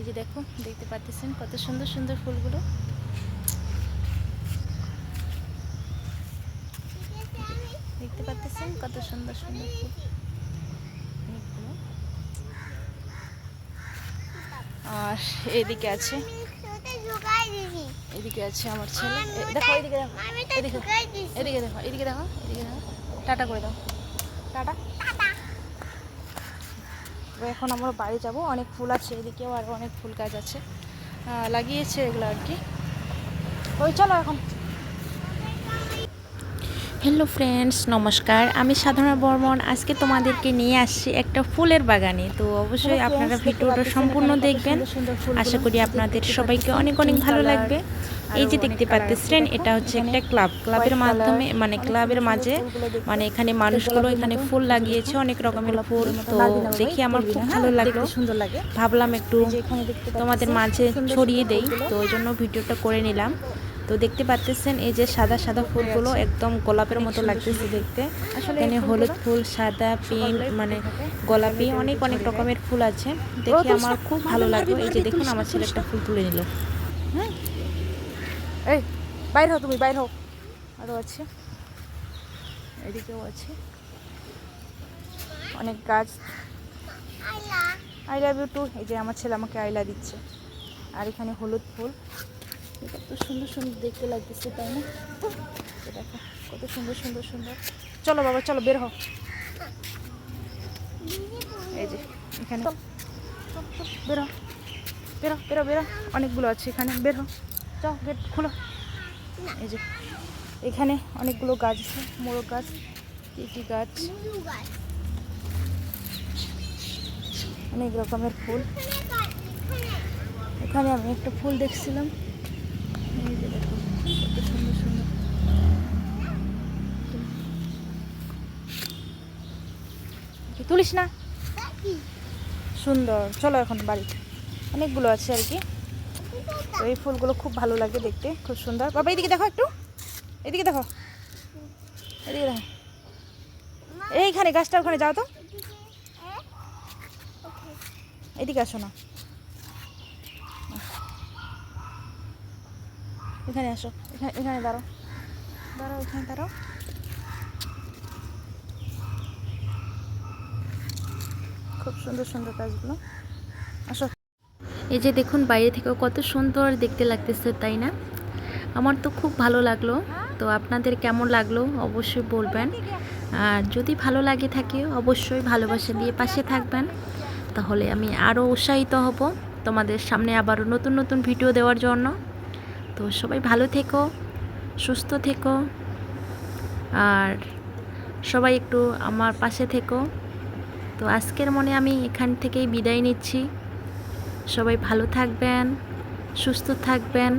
এই যে দেখো, দেখতে পাচ্ছেন কত সুন্দর সুন্দর ফুলগুলো। দেখতে পাচ্ছেন কত সুন্দর সুন্দর ফুল। আর এদিকে আছে এদিকে আছে আমার ছেলে। দেখো, এদিকে দেখো এদিকে দেখো এদিকে দেখো এদিকে দেখো। টাটা করে দাও। টাটা। তো এখন আমরা বাড়ি যাব। অনেক ফুল আছে এদিকেও আরও অনেক ফুল গাছ আছে। লাগিয়েছে এগুলো আর কি। ওই চলো এখন। হ্যালো ফ্রেন্ডস নমস্কার। আমি সাধনা বর্মন। আজকে তোমাদেরকে নিয়ে আসছি একটা ফুলের বাগানে। তো অবশ্যই আপনারা ভিডিওটা সম্পূর্ণ দেখবেন। আশা করি আপনাদের সবাইকে অনেক অনেক ভালো লাগবে। এই যে দেখতে পাচ্ছেন এটা হচ্ছে একটা ক্লাব ক্লাবের মাধ্যমে মানে ক্লাবের মাঝে মানে এখানে মানুষগুলো এখানে ফুল লাগিয়েছে অনেক রকমের ফুল। তো দেখি আমার খুব ভালো লাগল। সুন্দর লাগে। ভাবলাম একটু তোমাদের মাঝে ছড়িয়ে দেই। তো ওই জন্য ভিডিওটা করে নিলাম। তো দেখতে পাচ্ছেন এই যে সাদা সাদা ফুলগুলো একদম গোলাপের মতো লাগতেছে দেখতে। আসলে এখানে হলুদ ফুল সাদা পিঙ্ক মানে গোলাপি অনেক অনেক রকমের ফুল আছে। দেখে আমার খুব ভালো লাগল। এই যে দেখুন আমার ছেলে একটা ফুল তুলে নিল। হ্যাঁ। এই বাইর হও তুমি বাইর হও। আরও আছে। এদিকেও আছে। অনেক গাছ। আই লাভ ইউ টু এই যে আমার ছেলে আমাকে আইলা দিচ্ছে। আর এখানে হলুদ ফুল। কত সুন্দর সুন্দর দেখতে লাগতেছে, তাই না? দেখো, কত সুন্দর সুন্দর সুন্দর। চলো বাবা, চলো, বের হও। এই যে, এখানে। বের বেরো বেরো বেরো অনেকগুলো আছে এখানে, বের হো যাও গেট খুলো। এই যে, এখানে অনেকগুলো গাছ আছে, মোরগ গাছ কী গাছ। অনেক রকমের ফুল। এখানে আমি একটা ফুল দেখছিলাম। তুলিস না? সুন্দর। চলো এখন বাড়ি। অনেকগুলো আছে আর কি। এই ফুলগুলো খুব ভালো লাগে দেখতে, খুব সুন্দর। বাবা, এদিকে দেখো একটু। এদিকে দেখো। এদিকে দেখো। এইখানে, গাছটা ওখানে, যাও তো। এদিকে আসো না। এখানে আসো, এখানে এখানে দাঁড়ো দাঁড়াও, এখানে দাঁড়াও। খুব সুন্দর সুন্দর কাজগুলো। আসো। এই যে দেখুন, বাইরে থেকেও কত সুন্দর দেখতে লাগতেছে, তাই না? আমার তো খুব ভালো লাগল। তো আপনাদের কেমন লাগল অবশ্যই বলবেন। আর যদি ভালো লাগে থাকে, অবশ্যই ভালোবাসা দিয়ে পাশে থাকবেন। তাহলে আমি আরও উৎসাহিত হব তোমাদের সামনে আবারও নতুন নতুন ভিডিও দেওয়ার জন্য। তো সবাই ভালো থেকো, সুস্থ থেকো। আর সবাই একটু আমার পাশে থেকো। তো আজকের মনে আমি এখান থেকেই বিদায় নিচ্ছি। সবাই ভালো থাকবেন, সুস্থ থাকবেন।